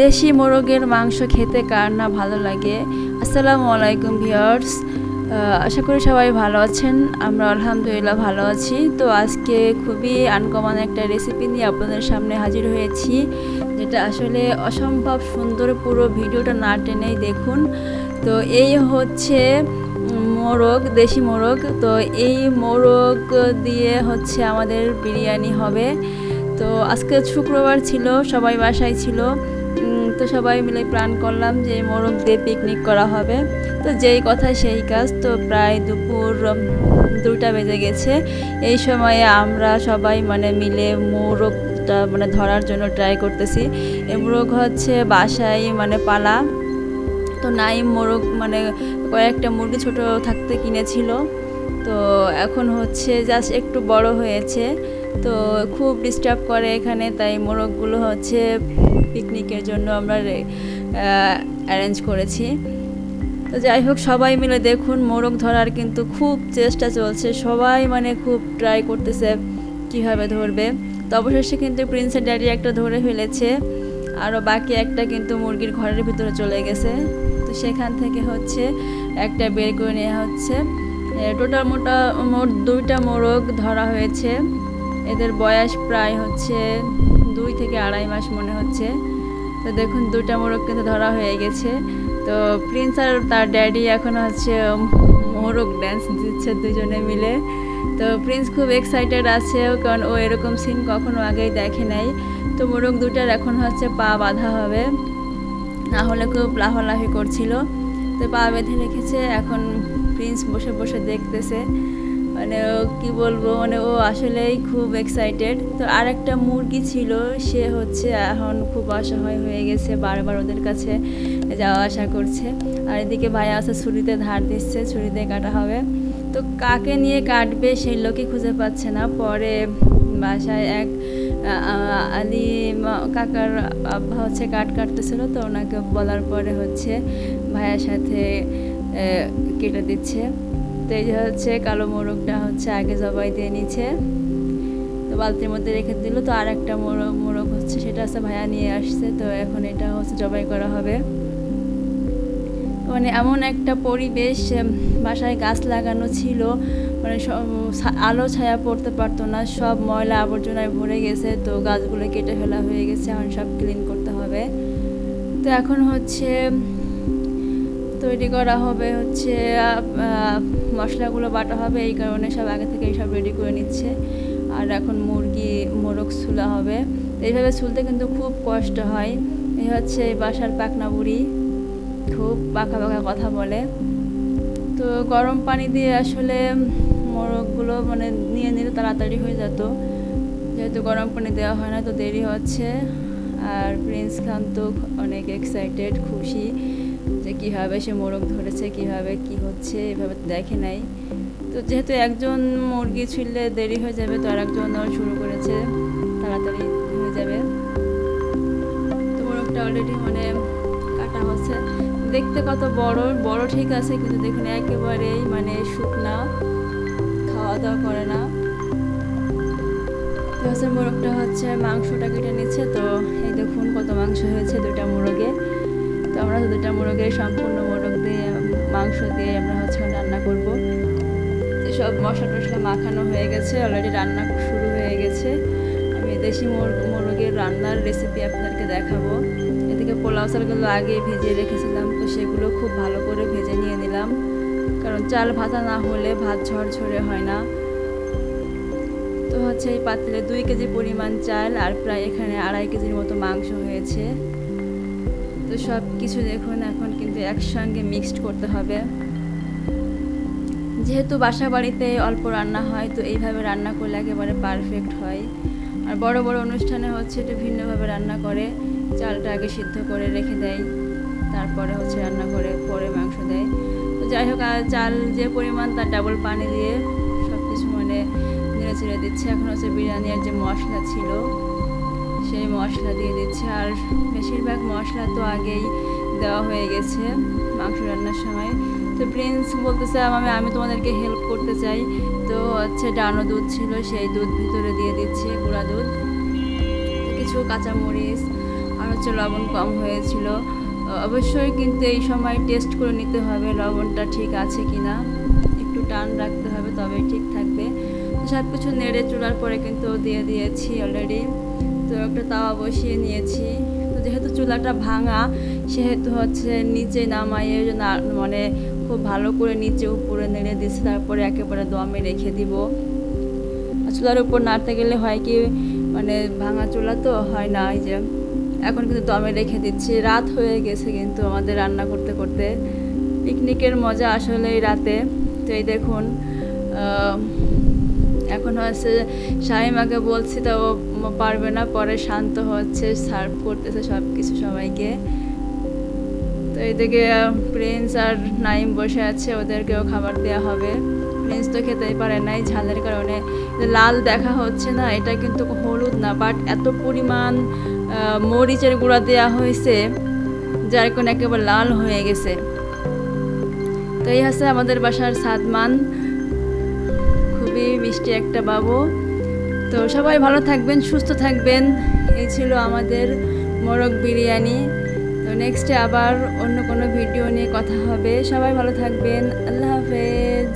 দেশি মোরগের মাংস খেতে কার না ভালো লাগে? আসসালামু আলাইকুম ভিউয়ার্স। আশা করি সবাই ভালো আছেন। আমরা আলহামদুলিল্লাহ ভালো আছি। তো আজকে খুবই আনকমন একটা রেসিপি নিয়ে আপনাদের সামনে হাজির হয়েছি, যেটা আসলে অসম্ভব সুন্দর পুরো ভিডিওটা না টেনেই দেখুন। তো এই হচ্ছে মোরগ, দেশি মোরগ। তো এই মোরগ দিয়ে হচ্ছে আমাদের বিরিয়ানি হবে। তো আজকে শুক্রবার ছিল, সবাই বাসায় ছিল। তো সবাই মিলে প্ল্যান করলাম যে মোরগ দিয়ে পিকনিক করা হবে। তো যেই কথা সেই কাজ। তো প্রায় দুপুর দুটা বেজে গেছে। এই সময়ে আমরা সবাই মানে মিলে মোরগটা মানে ধরার জন্য ট্রাই করতেছি। মোরগ হচ্ছে বাসায় মানে পালা। তো নাই মোরগ মানে কয়েকটা মুরগি ছোট থাকতে কিনেছিল। তো এখন হচ্ছে জাস্ট একটু বড় হয়েছে। তো খুব ডিস্টার্ব করে এখানে। তাই মোরগগুলো হচ্ছে পিকনিকের জন্য আমরা অ্যারেঞ্জ করেছি। তো যাই হোক, সবাই মিলে দেখুন, মোরগ ধরার কিন্তু খুব চেষ্টা চলছে। সবাই মানে খুব ট্রাই করতেছে কীভাবে ধরবে। তো অবশেষে কিন্তু প্রিন্সের ড্যাডি একটা ধরে ফেলেছে। আরও বাকি একটা কিন্তু মুরগির ঘরের ভিতরে চলে গেছে। তো সেখান থেকে হচ্ছে একটা বের করে নেওয়া হচ্ছে। টোটাল মোটা, মোট দুইটা মোরগ ধরা হয়েছে। এদের বয়স প্রায় হচ্ছে দুই থেকে আড়াই মাস মনে হচ্ছে। তো দেখুন, দুইটা মোরগ কিন্তু ধরা হয়ে গেছে। তো প্রিন্স আর তার ড্যাডি এখন হচ্ছে মোরগ ড্যান্স দিচ্ছে দুজনে মিলে। তো প্রিন্স খুব এক্সাইটেড আছে, কারণ ও এরকম সিন কখনো আগেই দেখে নাই। তো মোরগ দুটার এখন হচ্ছে পা বাঁধা হবে। না হলে খুব লাফালাফি করছিল। তো পা বেঁধে রেখেছে, এখন প্রিন্স বসে বসে দেখতেছে। মানে ও কি বলব মানে ও আসলেই খুব এক্সাইটেড তো আর একটা মুরগি ছিল সে হচ্ছে এখন খুব অসহায় হয়ে গেছে বারবার ওদের কাছে যাওয়া আসা করছে আর এদিকে ভাই আছে ছুরিতে ধার দিচ্ছে ছুরিতে কাটা হবে তো কাকে নিয়ে কাটবে সেই লোকই খুঁজে পাচ্ছে না পরে বাসায় এক আলী কাকার আব্বা হচ্ছে কাঠ কাটতেছিল তো ওনাকে বলার পরে হচ্ছে ভাইয়ের সাথে কেটে দিচ্ছে তো এই যে হচ্ছে কালো মোরগটা হচ্ছে আগে জবাই দিয়ে নিচ্ছে। তো বালতির মধ্যে রেখে দিল। তো আর একটা মোরগ মোরগ হচ্ছে সেটা হচ্ছে ভাইয়া নিয়ে আসছে। তো এখন এটা হচ্ছে জবাই করা হবে। মানে এমন একটা পরিবেশ বাসায় গাছ লাগানো ছিল। মানে আলো ছায়া পড়তে পারতো না। সব ময়লা আবর্জনায় ভরে গেছে। তো গাছগুলো কেটে ফেলা হয়ে গেছে। এখন সব ক্লিন করতে হবে। তো এখন হচ্ছে তৈরি করা হবে, হচ্ছে মশলাগুলো বাটা হবে, এই কারণে সব আগে থেকে সব রেডি করে নিচ্ছে। আর এখন মুরগি, মোরগ ছুলা হবে। এইভাবে ছুলতে কিন্তু খুব কষ্ট হয়। এই হচ্ছে এই বাসার পাকনা বুড়ি, খুব পাকা পাকা কথা বলে। তো গরম পানি দিয়ে আসলে মোরগগুলো মানে নিয়ে নিলে তাড়াতাড়ি হয়ে যেত। যেহেতু গরম পানি দেওয়া হয় না, তো দেরি হচ্ছে। আর প্রিন্স খান তো অনেক এক্সাইটেড খুশি। যে কীভাবে সে মোরগ ধরেছে, কীভাবে কি হচ্ছে, এভাবে দেখে নাই। তো যেহেতু একজন মুরগি ছুললে দেরি হয়ে যাবে, তো আর একজনও শুরু করেছে, তাড়াতাড়ি হয়ে যাবে। তো মোরগটা অলরেডি মানে কাটা হচ্ছে। দেখতে কত বড় বড় ঠিক আছে, কিন্তু দেখুন একেবারেই মানে শুকনা খাওয়া দাওয়া করে না। তো হচ্ছে মোরগটা হচ্ছে মাংসটা কেটে নিচ্ছে, তো এই দেখুন কত মাংস হয়েছে দুটা মোরগে। তো আমরা দুটা মোরগের সম্পূর্ণ মোরগ দিয়ে মাংস দিয়ে আমরা হচ্ছে রান্না করব। সব মশলা টশলা মাখানো হয়ে গেছে অলরেডি রান্না শুরু হয়ে গেছে। আমি দেশি মোরগ মোরগের রান্নার রেসিপি আপনাদেরকে দেখাবো। এদিকে পোলাও চালগুলো আগে ভিজিয়ে রেখেছিলাম, তো সেগুলো খুব ভালো করে ভেজে নিয়ে নিলাম। কারণ চাল ভাজা না হলে ভাত ঝরঝরে হয় না। তো হচ্ছে এই পাত্রে দুই কেজি পরিমাণ চাল আর প্রায় এখানে আড়াই কেজির মতো মাংস হয়েছে। তো সব কিছু দেখুন, এখন কিন্তু একসঙ্গে মিক্সড করতে হবে। যেহেতু বাসা বাড়িতে অল্প রান্না হয়, তো এইভাবে রান্না করলে একেবারে পারফেক্ট হয়। আর বড় বড় অনুষ্ঠানে হচ্ছে একটু ভিন্নভাবে রান্না করে, চালটা আগে সিদ্ধ করে রেখে দেয়, তারপরে হচ্ছে রান্না করে পরে মাংস দেয়। তো যাই হোক, আর চাল যে পরিমাণ তার ডাবল পানি দিয়ে সব কিছু মানে নেড়ে চেড়ে দিচ্ছে। এখন হচ্ছে বিরিয়ানির যে মশলা ছিল সেই মশলা দিয়ে দিচ্ছে। আর বেশিরভাগ মশলা তো আগেই দেওয়া হয়ে গেছে মাংস রান্নার সময়। তো প্রিন্স বলতেছে আমি আমি তোমাদেরকে হেল্প করতে চাই। তো হচ্ছে ডানো দুধ ছিল, সেই দুধ ভিতরে দিয়ে দিচ্ছে গুঁড়া দুধ। কিছু কাঁচামরিচ আর হচ্ছে লবণ কম হয়েছিল। অবশ্যই কিন্তু এই সময় টেস্ট করে নিতে হবে লবণটা ঠিক আছে কি না একটু টান রাখতে হবে, তবেই ঠিক থাকবে। সব কিছু নেড়ে চুলার পরে কিন্তু দিয়ে দিয়েছি অলরেডি তো একটা তাওয়া বসিয়ে নিয়েছি। তো যেহেতু চুলাটা ভাঙা, সেহেতু হচ্ছে নিচে নামাইয়ে ওই জন্য মানে খুব ভালো করে নিচে উপরে নেড়ে দিচ্ছি তারপরে একেবারে দমে রেখে দিব। চুলার উপর নাড়তে গেলে হয় কি মানে ভাঙা চুলা তো হয় না, এই যে। এখন কিন্তু দমে রেখে দিচ্ছি। রাত হয়ে গেছে কিন্তু আমাদের রান্না করতে করতে। পিকনিকের মজা আসলে এই রাতে। তো এই দেখুন এখন হচ্ছে শাহিমাকে বলছি তো ও পারবে না, পরে শান্ত হচ্ছে সার্ভ করতেছে সব কিছু সবাইকে। তো এইদিকে প্রিন্স আর নাইম বসে আছে, ওদেরকেও খাবার দেওয়া হবে। প্রিন্স তো খেতেই পারে নাই, ঝালের কারণে। লাল দেখা হচ্ছে না, এটা কিন্তু হলুদ না বাট এত পরিমাণ মরিচের গুঁড়া দেওয়া হয়েছে, যার কারণে একেবারে লাল হয়ে গেছে। তো এই হচ্ছে আমাদের বাসার সাদমান। খুবই মিষ্টি একটা বাবু। তো সবাই ভালো থাকবেন, সুস্থ থাকবেন। এই ছিল আমাদের মোরগ বিরিয়ানি। তো নেক্সটে আবার অন্য কোনো ভিডিও নিয়ে কথা হবে। সবাই ভালো থাকবেন। আল্লাহ হাফেজ।